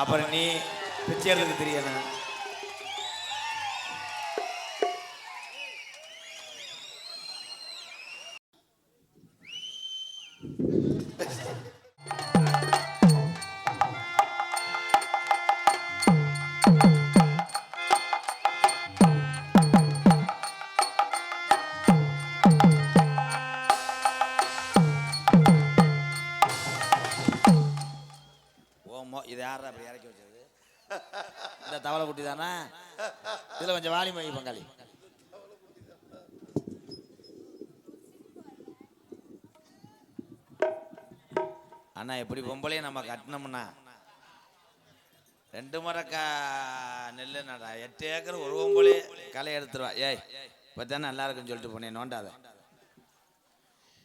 அப்புறம் நீ பிச்சை எடுக்க தெரியணும் ஏக்கர் ஒரு பொம்பளை களை எடுத்துருவா. ஏய் இப்போ தானே நல்லா இருக்குன்னு சொல்லிட்டு போனேன் நோண்டாத.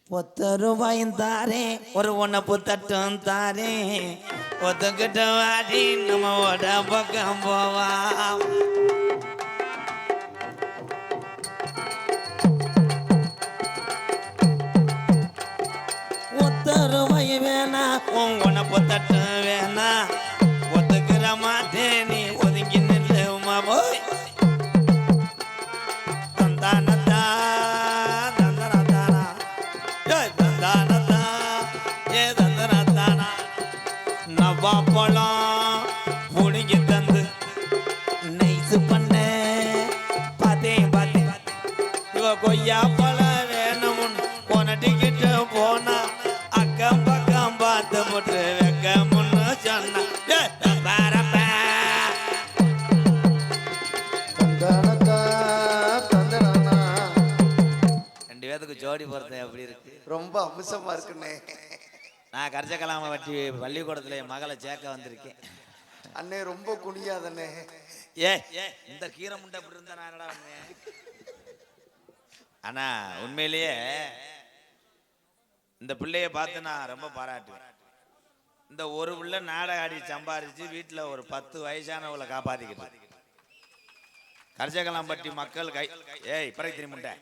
பத்து ரூபாயும் தாரே ஒரு ஒன்ன புத்தட்டும் தாரே. ஒத்துக்கிட்ட வாடி நம்ம ஓட பக்கம் போவாம். ஒத்த ரூபாய் வேணா உன் ஒன்ன புத்தட்டும் வேணா. ஜோடி பொறுத்த எப்படி இருக்கு? ரொம்ப அம்சமா இருக்குண்ணே. நான் கரிசக்கலாம வட்டி பள்ளிக்கூடத்துல என் மகளை சேர்க்க வந்திருக்கேன். அண்ணே ரொம்ப குனியாதண்ணே. ஏ இந்த கீரை முண்டை அப்படி இருந்தா நான் என்னடா ஆனா உண்மையிலேயே இந்த பிள்ளைய பார்த்து நான் ரொம்ப பாராட்டுவேன். இந்த ஒரு பிள்ளை நாடக ஆடி சம்பாரிச்சு வீட்டுல ஒரு பத்து வயசானவங்களை காப்பாத்திக்கிட்டு கரிசக்கலாம்பட்டி மக்கள் கை ஏய் பிறகு முண்டை.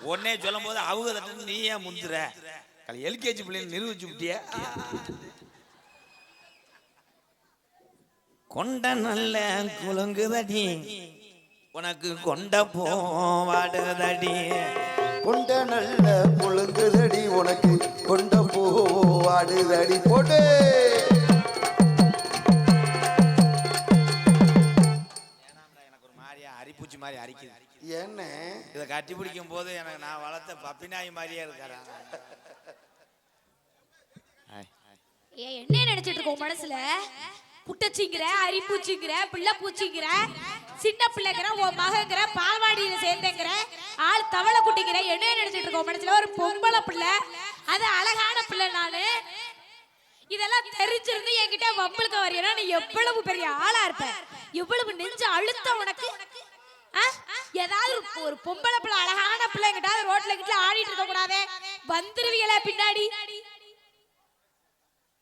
உடனே சொல்லும் போது அவங்க தட்டு நீ ஏன் முந்துற எல்கேஜி பிள்ளைங்க நிரூபிச்சு விட்டிய? கொண்ட நல்ல குலுங்குதடி உனக்கு கொண்ட போவாடுதடி. கொண்ட நல்ல பொழுங்குதடி உனக்கு கொண்ட போவாடுதடி. போட்டு! கட்டி பிடிக்கும் போது எனக்கு நான் வளர்த்த பப்பி நாய் மாதிரியே இருக்காரா? ஏ என்ன நினைச்சிட்டு இருக்க உன் மனசுல? குட்டச்சிங்கிற அரிப்பூச்சிங்கிற பிள்ளை பூச்சிங்கிற சின்ன பிள்ளைங்கிற உன் மகங்கிற பால்வாடியில சேர்ந்தேங்கிற ஆள் தவளை குட்டிங்கிற என்ன நினைச்சிட்டு இருக்க உன் மனசுல? ஒரு பொம்பளை பிள்ளை. அது அழகான பிள்ளை நானு. இதெல்லாம் தெரிஞ்சிருந்து என்கிட்ட வம்பளுக்கு வரையனா நீ எவ்வளவு பெரிய ஆளா இருப்ப. எவ்வளவு நெஞ்சு அழுத்தம் உனக்கு? ஏதாவது ஒரு- ஒரு பொம்பளை பிள்ளை அழகான பிள்ளை எங்கிட்டாவது ரோட்ல கிட்ட ஆடிட்டு இருக்க கூடாதே? வந்துருவீங்களா பின்னாடி.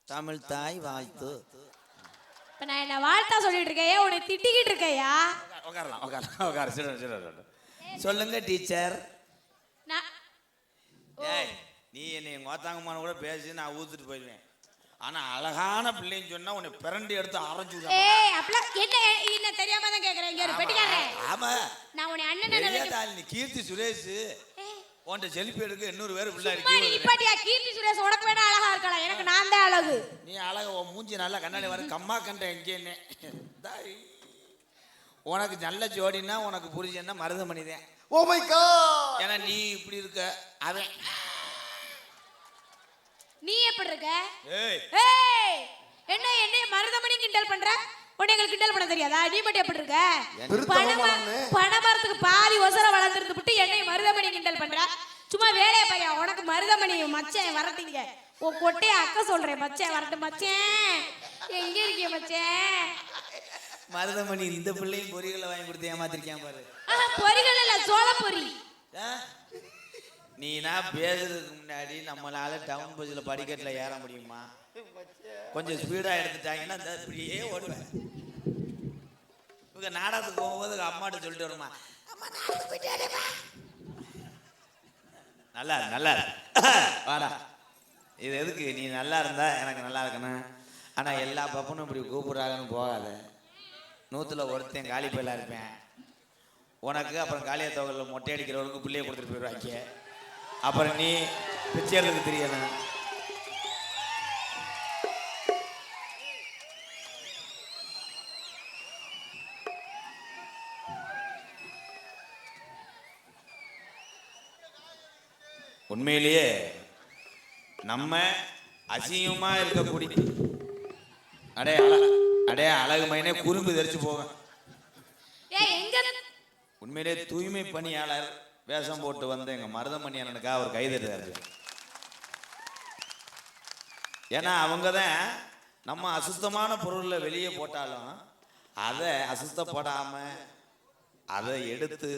தமிழ் தாய் வாழ்த்து. இப்ப நான் என்ன வாழ்த்தா சொல்லிட்டு இருக்கேன்? உன்னை திட்டிக்கிட்டு இருக்கையா? உட்காரலாம் உட்காரலாம் உட்கார சொல்லுங்க டீச்சர் நான் ஏய் நீ என்னை கோத்தாங்கமான கூட பேசி நான் ஊத்துட்டு போயிடுவேன். ஆனா அழகான பிள்ளைன்னு சொன்னா உன்னை பிறண்டி எடுத்து அரைஞ்சு. ஏய் அப்பலாம் என்ன என்ன தெரியாம தான் கேக்குறேன். இங்க ஒரு பெட்டிக்காரன் ஆமா. நான் உன்னை அண்ணன் தாள் நீ கீர்த்தி சுரேஷ். உன்கிட்ட செல்ஃபி எடுக்க இன்னொரு பேர் பிள்ளை சும்மா நீ இருக்கு நிப்பாட்டியா கீர்த்தி சுரேஷ் உனக்கு வேணா அழகா இருக்கலாம். எனக்கு நான் தான் அழகு. நீ அழக உன் மூஞ்சி நல்லா கண்ணாடி வர கம்மா கண்ட எங்கேன்னு தாய். உனக்கு நல்ல ஜோடின்னா உனக்கு புரிஞ்சன்னா மருதமணி தான் ஓ மை காட் ஏன்னா நீ இப்படி இருக்க. அவன். நீ எப்படி இருக்க? ஏய். ஏய் என்ன என்ன மருதமணி கிண்டல் பண்ற? உன்னை கிண்டல் பண்ண தெரியாதா? நீ மட்டும் எப்படி இருக்க. பணமரத்துக்கு பாதி ஒசர வளர்ந்துருந்து விட்டு என்னை மருதமணி கிண்டல் பண்ற? சும்மா வேலையை பாரியா உனக்கு மருதமணி மச்சேன் வரட்டீங்க. உன் கொட்டைய அக்க சொல்றேன் மச்சேன் வரட்டும் மச்சேன். எங்க இருக்கீங்க மச்சேன்? மருதமணி இந்த பிள்ளையும் பொறிகளை வாங்கி கொடுத்து ஏமாத்திருக்கேன் பாரு. ஆஹா, பொரிகள் இல்ல சோள? நீ நீனா பேசுறதுக்கு முன்னாடி நம்மளால டவுன் பஸ்ஸில் படிக்கட்டில் ஏற முடியுமா? கொஞ்சம் ஸ்பீடாக எடுத்துட்டாங்கன்னா இந்த இப்படியே ஓடுவேன். இவங்க நாடகத்துக்கு போகும்போது அம்மாட்ட சொல்லிட்டு வருமா நல்லா நல்லா வாடா. இது எதுக்கு நீ நல்லா இருந்தா எனக்கு நல்லா இருக்கணும். ஆனால் எல்லா பப்பனும் இப்படி கூப்பிட்றாங்கன்னு போகாத. நூற்றுல ஒருத்தன் காலி பயிலாக இருப்பேன். உனக்கு அப்புறம் காளியா தொகையில் மொட்டை அடிக்கிறவனுக்கு பிள்ளைய கொடுத்துட்டு போயிடுவாங்க. அப்புறம் நீ பிச்சை தெரியணும் உண்மையிலேயே நம்ம அசிங்கமா இருக்கக்கூடிய அடே அடே அழகு மைனே குறும்பு தெரிச்சு போவேன். உண்மையிலே தூய்மை பணியாளர் வேஷம் போட்டு வந்த எங்க மருதமணி அண்ணனுக்காக அவர் கைதட்டுறாரு ஏன்னா அவங்க தான் நம்ம அசுத்தமான பொருளை வெளியே போட்டாலும் அதை அசுத்தப்படாம அதை எடுத்து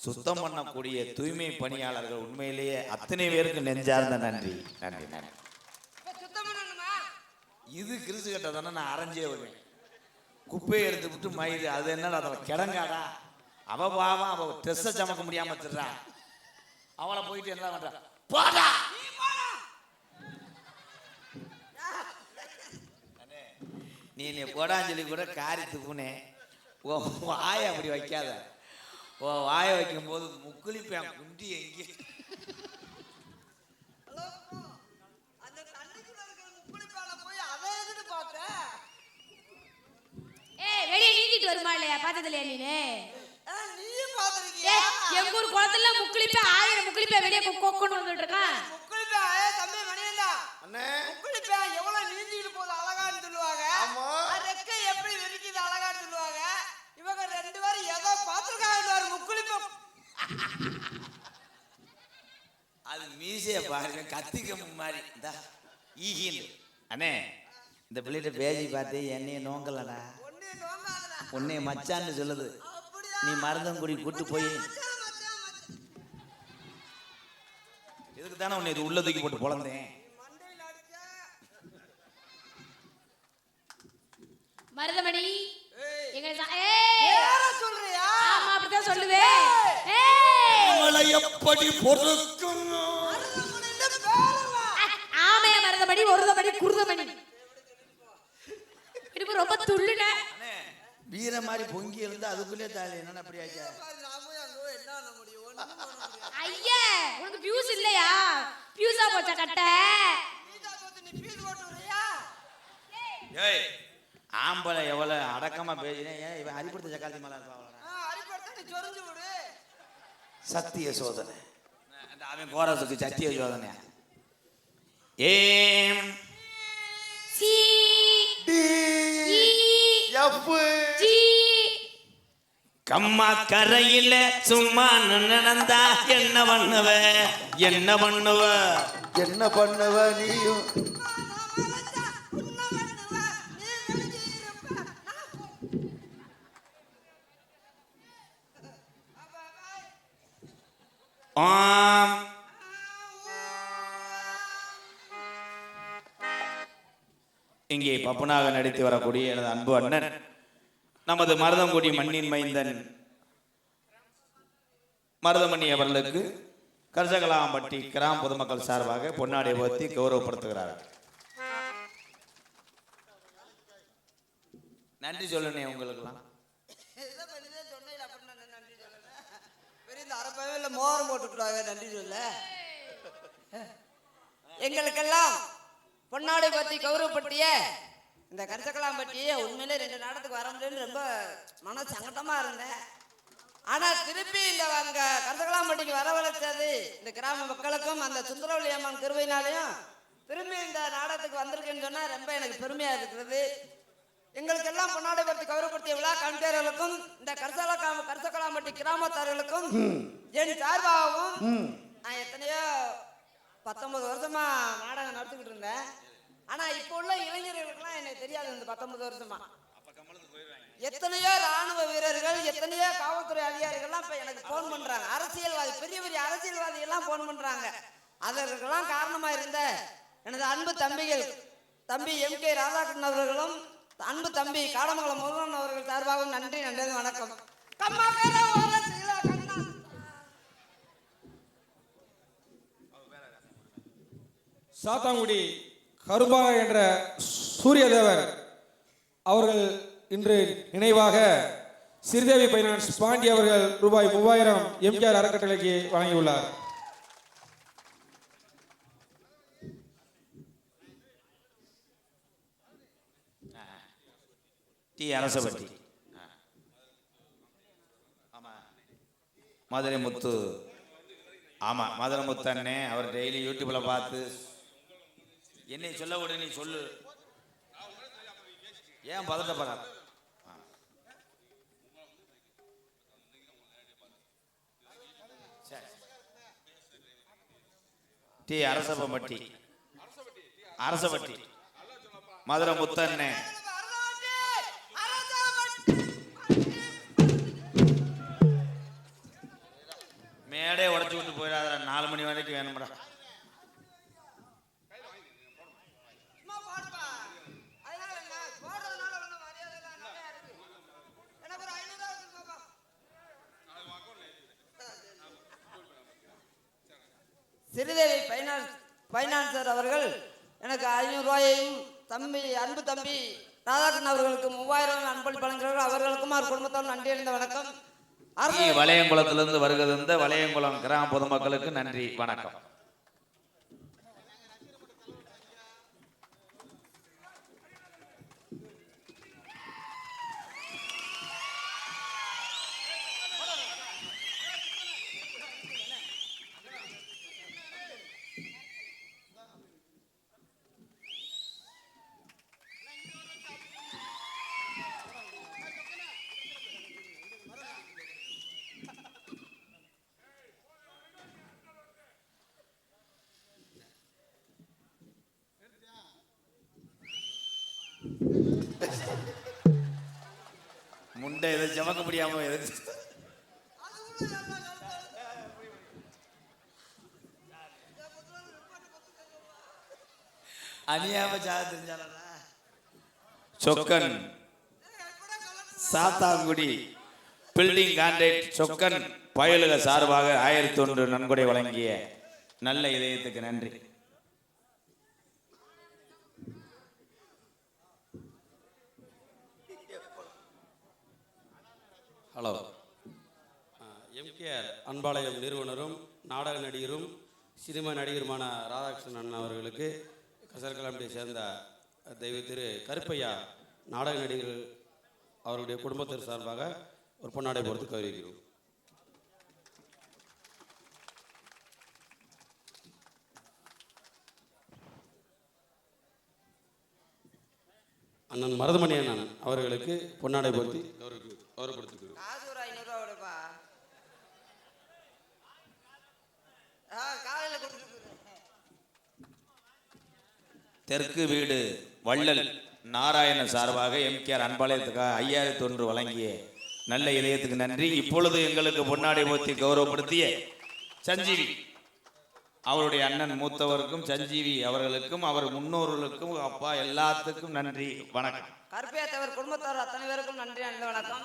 சுத்தம் பண்ணக்கூடிய தூய்மை பணியாளர்கள் உண்மையிலேயே அத்தனை பேருக்கு நெஞ்சார்ந்த நன்றி. நன்றி. நன்றி இது கிறிசு கட்ட தானே நான் அரைஞ்சே வருவேன் குப்பையை எடுத்து விட்டு மயிறு அது என்ன அதில் கிடங்காடா? அவ பாவம் அவ ட்ரெஸ்ஸை சமக்க முடியாம திடுறா அவளை போயிட்டு என்ன பண்றா? போடா! நீ என்னை போடான்னு சொல்லி கூட காரி துப்புனே. ஓ வாயை அப்படி வைக்காத. ஓ வாயை வைக்கும்போது முக்குளிப்பேன் குண்டி எங்கே? அந்த தண்ணிக்குள்ள இருக்கிற முக்குளிப்பால போய் அதை எதுக்கு பார்த்த? ஏய் வெளியே நீந்திட்டு வருமா இல்லையா? பார்த்தது இல்லையா நீனு ஆ, நீயும் பார்த்திருக்கியா? ஏய் எங்க ஊர் குளத்துல முக்குளிப்பே ஆயிரம் முக்குளிப்பே வெளியே கொ- கொக்குன்னு வந்துட்டு இருக்கான் முக்குளிப்பா, தம்பி மணியண்ணா. அண்ணே முக்குளிப்பா எவ்வளவு நீந்திட்டு போகுது அழகான்னு சொல்லுவாங்க. ஆமா. அது ரெக்கை எப்படி விரிக்குது அழகான்னு சொல்லுவாங்க. இவங்க ரெண்டு பேரும் ஏதோ பார்த்திருக்காங்க பாரு, முக்குளிப்பா. அது மீசைய பாருங்க கத்திக்க மாதிரி இந்தா ஈகின்னு அண்ணே இந்த பிள்ளைகிட்ட பேசி பார்த்து என்னைய நோங்கலடா. உன்னைய மச்சான்னு சொல்லுது? நீ மருதங்குடி கூட்டு போய். இதுக்கு தானே உன்னை இது உள்ள தூக்கி போட்டு பொழந்தேன். மருதமணி எப்படி பொறுக்கும்? ஆமையா மருதமணி ஒருதமணி குருதமணி. ரொம்ப துள்ளுன வீர மாதிரி பொங்கி எழுந்து அதுக்குள்ளே தாலி. என்னன்னு அப்படி ஆச்சா? பாரு. ஐயா உனக்கு பியூஸ் இல்லையா? பியூஸா போச்சா கட்ட? ஏய் ஆம்பளை எவ்வளவு அடக்கமா பேசினேன் ஏன் இவன் அடிப்படுத்த சக்காலத்தி மேல இருப்பான். சத்திய சோதனை. அந்த அவன் கோரத்துக்கு சத்திய சோதனை ஏம். சி கம்மா கரையில சும்மா நடந்தா என்ன பண்ணுவ? என்ன பண்ணுவ? என்ன பண்ணுவ நீயும். ஆம். இங்கே பப்புனாக நடித்து வரக்கூடிய எனது அன்பு அண்ணன். நமது மருதங்குடி மண்ணின் மைந்தன் மருதமணி அவர்களுக்கு கர்சகலாம்பட்டி கிராம பொதுமக்கள் சார்பாக பொன்னாடை உயர்த்தி கௌரவப்படுத்துகிறார்கள் நன்றி சொல்லுனே உங்களுக்கெல்லாம். மோரம் நன்றி போட்டுக்கிறாங்க நன்றி சொல்ல எங்களுக்கெல்லாம் பொன்னாடை பற்றி கௌரவப்பட்டிய இந்த கரிசக்கலாம்பட்டி உண்மையிலே ரெண்டு நாடத்துக்கு வர முடியும்னு ரொம்ப மன சங்கடமா இருந்தேன். ஆனா திருப்பி இந்த அங்க கரிசக்கலாம்பட்டிக்கு வரவழைச்சது இந்த கிராம மக்களுக்கும் அந்த சுந்தரவள்ளி அம்மன் திருவையினாலையும் திரும்பி இந்த நாடகத்துக்கு வந்திருக்கேன்னு சொன்னா ரொம்ப எனக்கு பெருமையா இருக்கிறது. எங்களுக்கெல்லாம் பொன்னாடை பற்றி கௌரவப்படுத்திய விழா கண்பேர்களுக்கும் இந்த கரிசலா கரிசக்கலாம்பட்டி கிராமத்தார்களுக்கும் என் சார்பாகவும் நான் எத்தனையோ பத்தொன்பது வருஷமா நாடகம் நடத்திக்கிட்டு இருந்தேன். ஆனா இப்போ உள்ள இளைஞர்களுக்கெல்லாம் எனக்கு தெரியாது இந்த பத்தொன்பது வருஷமா. எத்தனையோ ராணுவ வீரர்கள் எத்தனையோ காவல்துறை அதிகாரிகள்லாம் இப்ப எனக்கு போன் பண்றாங்க. அரசியல்வாதி பெரிய பெரிய அரசியல்வாதி எல்லாம் போன் பண்றாங்க. அதற்கெல்லாம் காரணமா இருந்த எனது அன்பு தம்பிகள் தம்பி எம் கே ராதாகிருஷ்ணன் அவர்களும் அன்பு தம்பி காடமங்கலம் முருகன் அவர்கள் சார்பாகவும் நன்றி நன்றி வணக்கம். சாத்தாங்குடி கருபா என்ற சூரியதேவர் அவர்கள் இன்று நினைவாக ஸ்ரீதேவி பைனான்ஸ் பாண்டி அவர்கள் ரூபாய் மூவாயிரம் எம்ஜிஆர் அறக்கட்டளைக்கு வழங்கியுள்ளார். டி அரசபட்டி. மதுரை முத்து ஆமா மதுரை முத்து அண்ணே அவர் டெய்லி யூடியூப்ல பார்த்து என்னை சொல்ல விட நீ சொல்லு. ஏன். சரி. டி அரசபட்டி. அரசபட்டி. மதுரை முத்தண்ணே. மேடே உடச்சி விட்டு போயிடாத நாலு மணி வரைக்கும் வேணும்டா சும்மா பாடுப்பா. அதனால என்ன? போடுறதுனால ஒண்ணும் மரியாதைலாம் நிறையா இருக்கு. எனக்கு ஒரு ஐநூறு ரூபா கொடுங்கப்பா. சிறுதேவி பைனான்ஸ் ஃபைனான்சர் அவர்கள் எனக்கு ஐநூறுரூவாயையும் தம்பி அன்பு தம்பி ராதாகிருஷ்ணன் அவர்களுக்கு மூவாயிரம் அன்பளிப்பு வழங்குகிறார்கள். அவர்களுக்கும் அவர் குடும்பத்தால் நன்றி அறிந்த வணக்கம். வளையங்குளத்திலிருந்து வருகிறது வளையங்குளம் கிராம பொதுமக்களுக்கு நன்றி வணக்கம். முண்டை எதை ஜமக்க முடியாம எது ஜாத தெரிஞ்சாலடா. Chokkan. Sathankudi building contract Chokkan. பயலுக சார்பாக ஆயிரத்தி ஒன்று நன்கொடை வழங்கிய நல்ல இதயத்துக்கு நன்றி. ஹலோ. எம்கேஆர் அன்பாளையம் நிறுவனரும் நாடக நடிகரும் சினிமா நடிகருமான ராதாகிருஷ்ணன் அவர்களுக்கு கசர்கலாம்பட்டியை சேர்ந்த தெய்வ திரு கருப்பையா நாடக நடிகர் அவருடைய குடும்பத்தினர் சார்பாக ஒரு பொன்னாடை பொறுத்து கௌரவிக்கிறோம். அண்ணன் மருதமணி அண்ணன் அவர்களுக்கு பொன்னாடை பொருத்தி கௌரவிக்கு கௌரவப்படுத்துகிறோம் காசு ஒரு ஐநூறுரூவா கொடுப்பா ஆ காலையில் கொடுத்துட்டு தெற்கு வீடு வள்ளல் நாராயண சார்பாக எம்கேஆர் அன்பாலயத்துக்காக ஐயாயிரத்தி ஒன்று வழங்கிய நல்ல இதயத்துக்கு நன்றி. இப்பொழுது எங்களுக்கு பொன்னாடை போத்தி கௌரவப்படுத்திய சஞ்சீவி அவருடைய அண்ணன் மூத்தவருக்கும் சஞ்சீவி அவர்களுக்கும் அவர் முன்னோர்களுக்கும் அப்பா எல்லாத்துக்கும் நன்றி வணக்கம். குடும்பத்தார் அத்தனை பேருக்கும் நன்றி அன்பு வணக்கம்.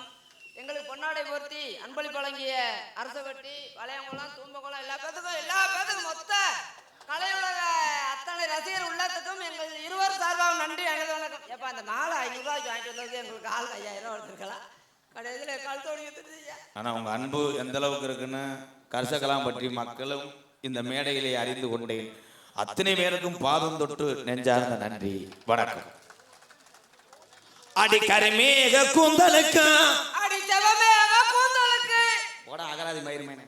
எங்களுக்கு பொன்னாடை போர்த்தி அன்பளிப்பு வழங்கிய அரசவட்டி வளையங்குளம் தூம்பகுளம் எல்லா பேத்துக்கும் எல்லா பேத்துக்கும் மொத்த கலையுலக அத்தனை ரசிகர் உள்ளத்துக்கும் எங்கள் இருவர் சார்பாக நன்றி அன்பு வணக்கம். எப்போ அந்த மாலை ஐநூறுரூவாய்க்கு வாங்கிட்டு வந்ததுக்கு எங்களுக்கு ஆள் ஐயாயிரம் எடுத்துருக்கலாம் கடைசியில் கழுத்தோடி எடுத்துருச்சியா ஆனா உங்க அன்பு எந்த அளவுக்கு இருக்குன்னு கரிசக்கலாம் பற்றி மக்களும் இந்த மேடையிலே அறிந்து கொண்டேன். அத்தனை பேருக்கும் பாதம் தொட்டு நெஞ்சார்ந்த நன்றி. வணக்கம். அடி கரிமேக கூந்தலுக்கு அடி ஜெபமே கூந்தலுக்கு போட அகராதி மயிர்மேனே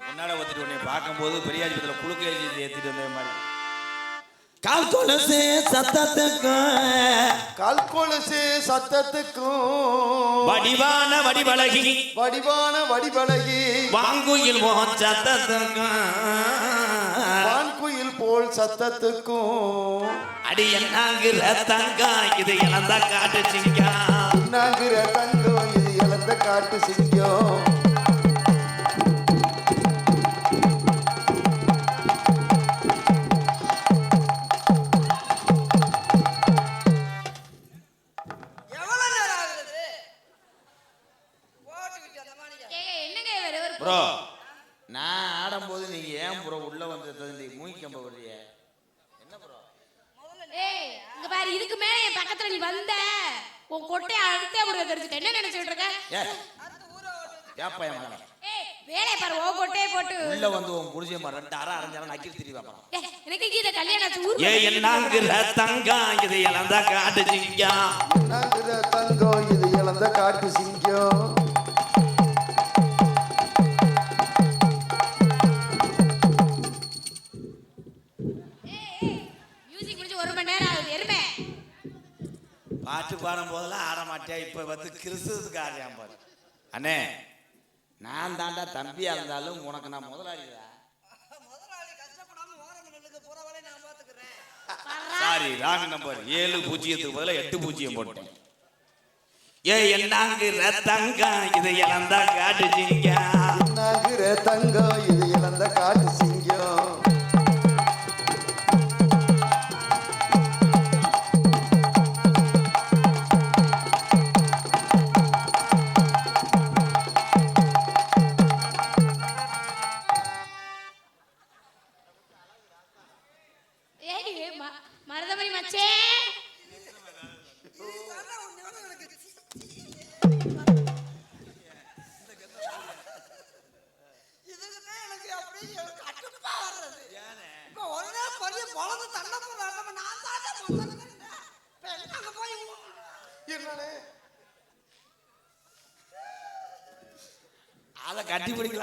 முன்னாடி ஒருத்தர் உன்னை பார்க்கும்போது பெரியாஜிபத்தில் புழுக்க எழுதி ஏற்றிட்டு வந்த மாதிரி. கால் கொலுசு சத்தத்துக்கும். கால் கொலுசு சத்தத்துக்கும். வடிவான வடிவழகி. வடிவான வடிவழகி. வாங்குயில் சத்தத்துக்கும். வான்குயில் போல் சத்தத்துக்கும். அடி என்னாங்கிற தங்கா இது இழந்த காட்டு சிங்கா நாங்கிற இழந்த காட்டு சிங்கம் வேலையை பாரு உன் கொட்டையை போட்டு. உள்ள வந்து உன் புடிச்ச மாதிரி ரெண்டு அரை அரைஞ்சாலும் திரிவா அப்புறம் ஏய், எனக்கு கீத கல்யாணம் ஏ என்னங்கிற தங்கம் இது இழந்தா காட்டுச்சிங்க நாங்கிற தங்கம் இது இழந்த காட்டு சிங்கம். மியூசிக் முடிஞ்சு ஒரு மணி நேரம் ஆகுது எருமை. பாட்டு பாடும் போதெல்லாம் ஆட மாட்டியா இப்ப வந்து கிறிஸ்துவத்துக்கு ஆடுறான் பாரு. அண்ணே நான் தாண்டா தம்பியா இருந்தாலும் உனக்கு நான் முதலாளிதா சாரி ராங் நம்பர் ஏழு பூஜ்ஜியத்துக்கு பதிலா எட்டு பூஜ்ஜியம் போட்டேன். ஏ என்னங்கிற தங்கம்? இது இழந்தா காட்டுச்சிங்க. தங்கம்?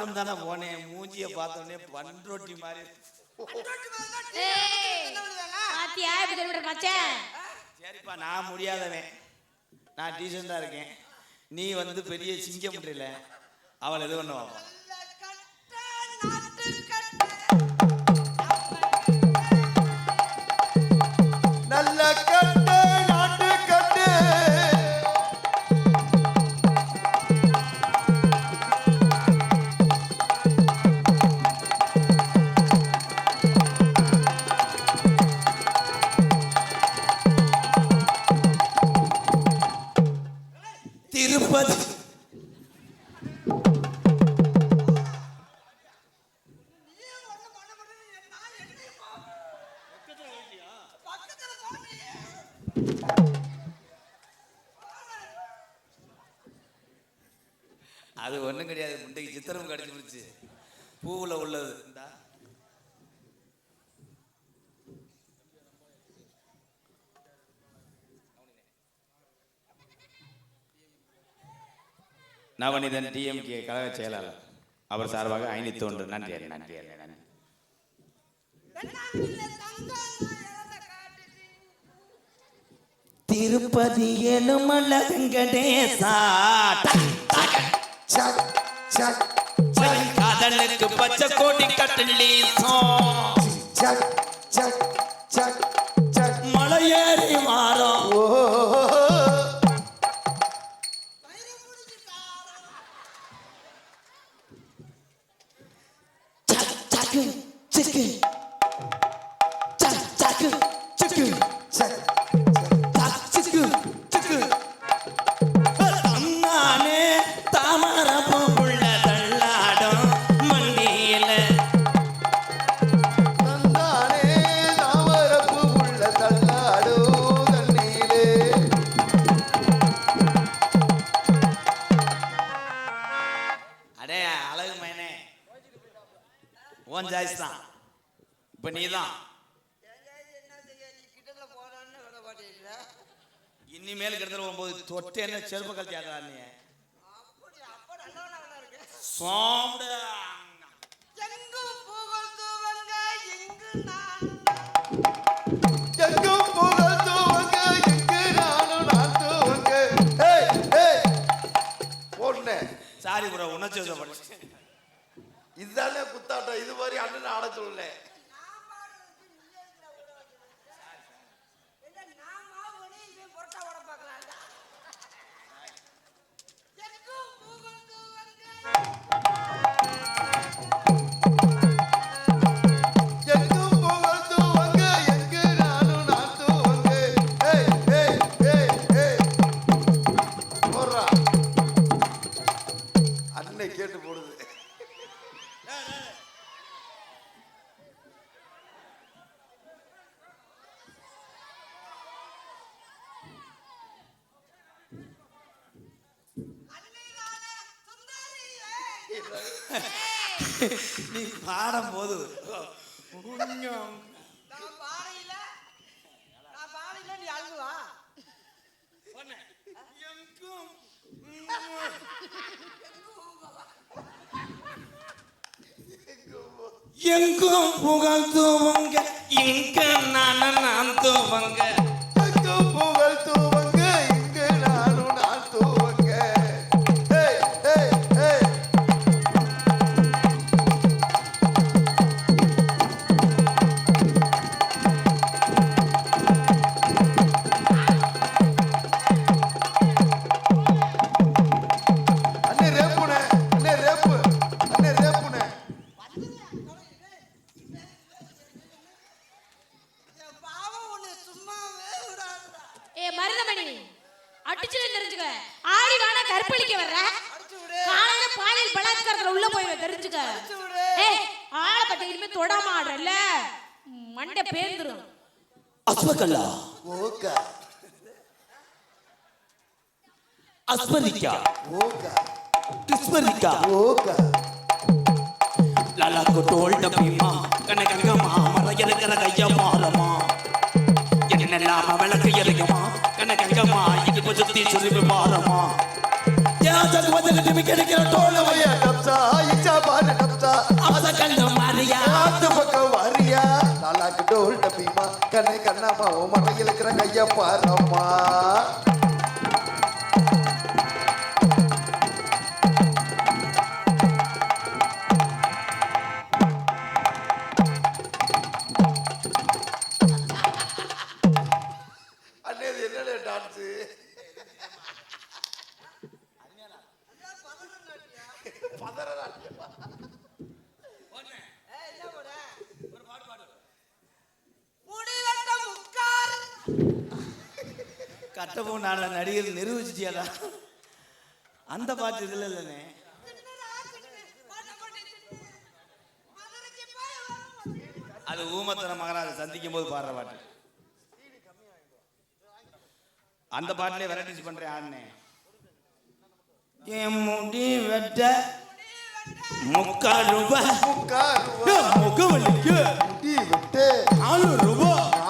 பிடிக்கலாம் தானே போனேன் மூஞ்சிய பார்த்தோன்னே பண்ரொட்டி மாதிரி. பாத்தியா? இப்படி சொல்லிட்டு மச்சான் சரிப்பா நான் முடியாதவன். நான் டீசெண்டாக இருக்கேன். நீ வந்து பெரிய சிங்கம் முடியல அவள் எது பண்ண நவனிதன் டிஎம்கே கழக செயலாளர். அவர் சார்பாக ஐநூத்தி ஒன்று. நன்றி நன்றி நன்றி. திருப்பதி எலுமல வெங்கடேசா காதலுக்கு பச்சை கோடி கட்டலீசம் மலையேறி வாரம் ஓ தூவங்க ஏய் ஏய் பொண்ணு சாரி ப்ரோ உணர்ச்சி இதுதானே குத்தாட்டம் இது மாதிரி அண்ணன் ஆட சொல்லல இங்க ஓகா லாலா கொட்டோல் டப்பிமா கனகங்கம்மா மறையிருக்கிற கையா மாறமா? என்னெல்லாம விளக்கு எரியுமா? கனகங்கம்மா இடுப்பு சுத்தி சுருவி மாறமா? யாஜக் வந்து கிடைக்கிற தோல் ஓலவையா டப்சா இச்சா பான டப்சா அவச கண்ணு மாறியா? ஆத்து பக்கம் வாரியா? நாலாக்கு டோல் டப்பிமா கண்ணே கண்ணாமா உன் மறையில் இருக்கிற கைய பாரம்மா கட்டபொம்மன் நாள நடிகர் நிரூபிச்சிட்டியாடா? அந்த பாட்டு இதுல இல்லைண்ணே. அது ஊமத்தன மகராஜ சந்திக்கும் போது பாடுற பாட்டு. அந்த பாட்டிலே வெரைட்டிஸ் பண்றேன் ஆடுனே. என் முடி வெட்ட முக்கால் ரூபாய் முக்காருவா முகவலிக்கு. முடி விட்டு. நாலு ரூபா.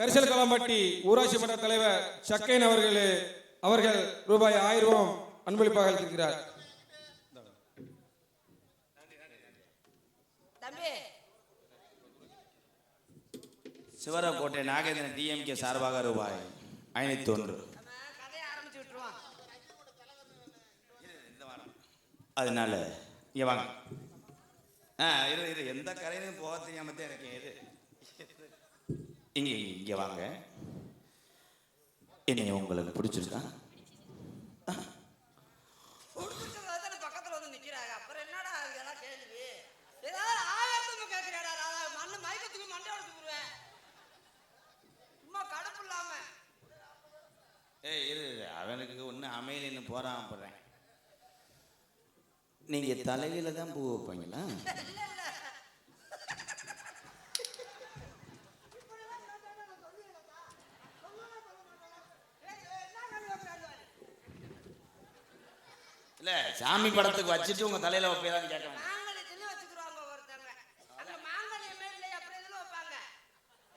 கரிசல் களம்பட்டி ஊராட்சி மன்ற தலைவர் சக்கைன் அவர்கள் அவர்கள் ரூபாய் ஆயிரம் அன்பளிப்பாக இருக்கிறார் தம்பி. சிவரக்கோட்டை நாகேந்திரன் டிஎம்கே சார்பாக ரூபாய் ஐநூத்தி ஒன்று. அதனால இங்க வாங்க. ஆ இரு இரு. எந்த கரையிலும் போக தெரியாம தான் இருக்கேன் இரு. இங்க இங்க, வாங்க. என்னைய உங்களுக்கு பிடிச்சிருக்கா? அப்புறம் ஏய் இரு அவனுக்கு ஒன்றும் அமையலன்னு போறான். போடுறேன் நீங்க தலையில தான் பூ வைப்பீங்களா இல்ல சாமி படத்துக்கு வச்சுட்டு உங்க தலையில வைப்பீங்களான்னு கேட்க வேண்டாம் மாங்கல்யத்துல வச்சுக்குருவாங்க ஒருத்தங்க அந்த மாங்கல்யமே இல்லை அப்புறம் எதுல வைப்பாங்க?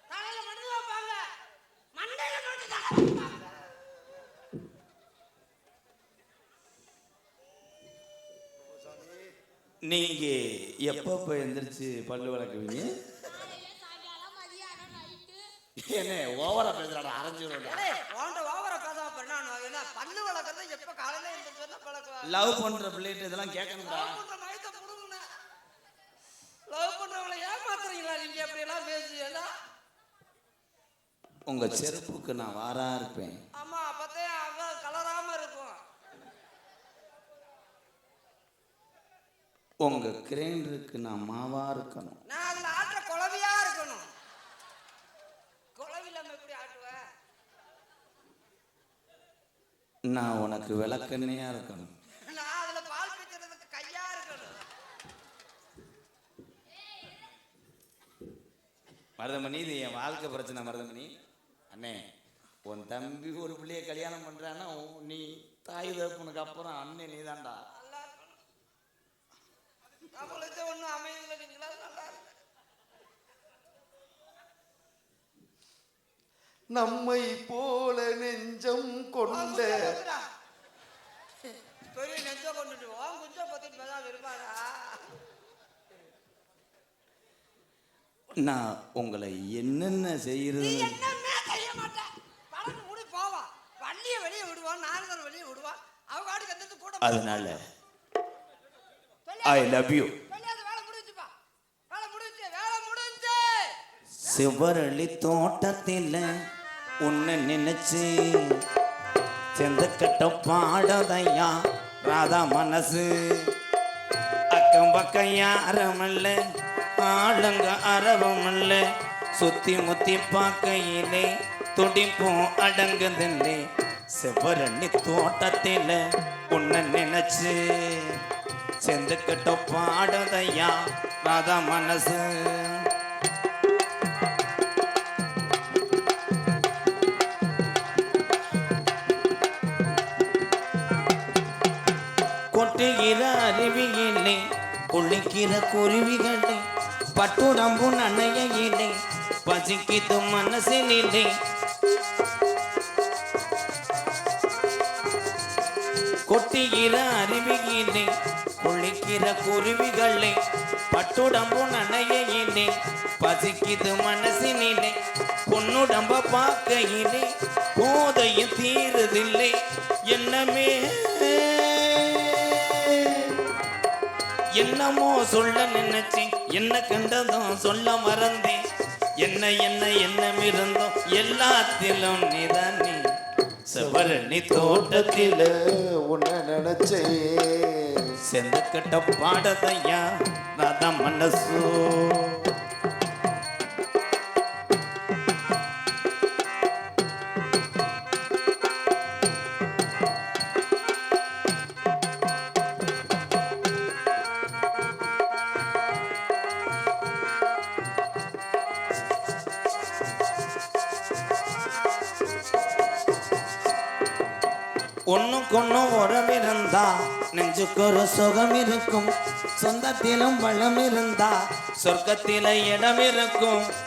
தலையில மட்டும் வைப்பாங்க. மண்டையில மட்டும் தலை வைப்பாங்க. நீங்க எப்பப்ப எந்திரிச்சு பல்லு விளக்குவீங்க? என்ன ஓவரா பேசுறாடா அரைஞ்சு பாக்குறது எப்ப காலையில லவ் பண்ற பிளேட் இதெல்லாம் கேட்கணும்டா. லவ் பண்றவங்கள ஏமாத்துறீங்களா நீங்க அப்படி எல்லாம் பேசுறீங்களா? உங்க செருப்புக்கு நான் வாரா இருப்பேன். ஆமா அப்பதே அவ கலராம இருக்கும். உங்க கிரைண்டருக்கு நான் மாவா இருக்கணும். நான் அதுல நான் உனக்கு விளக்கண்ணையா இருக்கணும். மருதமணி இது என் வாழ்க்கை பிரச்சனை மருதமணி. அண்ணே உன் தம்பி ஒரு பிள்ளைய கல்யாணம் பண்றான்னா உன் நீ தாய் தகப்பனுக்கு அப்புறம் அண்ணன் நீ தான்டா ஒண்ணும் அமையல நீங்களா நல்லா இருக்கு நம்மை போல நெஞ்சம் கொண்ட பெரிய நெஞ்ச கொண்டுட்டு உன் குஞ்ச பத்திட்டு இருப்பாரா நான் உங்களை என்னென்ன நீ செய்யறது என்னமே செய்ய மாட்டேன் பழனி முடி போவான் வள்ளிய வெளியே விடுவான் நாரதர் வெளியே விடுவான் அவங்க ஆடுக்கு எந்த கூட அதனால ஐ லவ் யூ சிவரளி தோட்டத்தில் உன்னை நினைச்சு செந்தக்கட்ட பாடதையா ராதா மனசு. அக்கம் பக்கம் யாரமல்ல ஆளுங்க அரவமல்ல. சுத்தி முத்தி பார்க்கையிலே துடிப்பும் அடங்குதில்லை சிவரளி தோட்டத்தில் உன்னை நினைச்சு செந்துக்கிட்ட பாடதையா ராதா மனசு. குளிக்கிற குருவிகளே பட்டுடம்பு நனையிலே பசிக்கிது மனசினிலே. கொட்டுகிற அருவியிலே குளிக்கிற குருவிகளே பட்டுடம்பு நனையிலே பசிக்கிது மனசினிலே. பொன்னுடம்ப பார்க்கையிலே போதையும் தீருதில்லை. என்னமே என்னமோ சொல்ல நினைச்சி என்ன கண்டதும் சொல்ல மறந்தி என்ன என்ன எண்ணம் இருந்தோம் எல்லாத்திலும் நீதானே. சவரணி தோட்டத்தில் உன்னை நினைச்சே செந்தக்கட்ட பாடதையா ராதா மனசு. இருந்தா? நெஞ்சுக்கு ஒரு சுகம் இருக்கும். சொந்தத்திலும் பலம் இருந்தா? சொர்க்கத்தில இடம் இருக்கும்.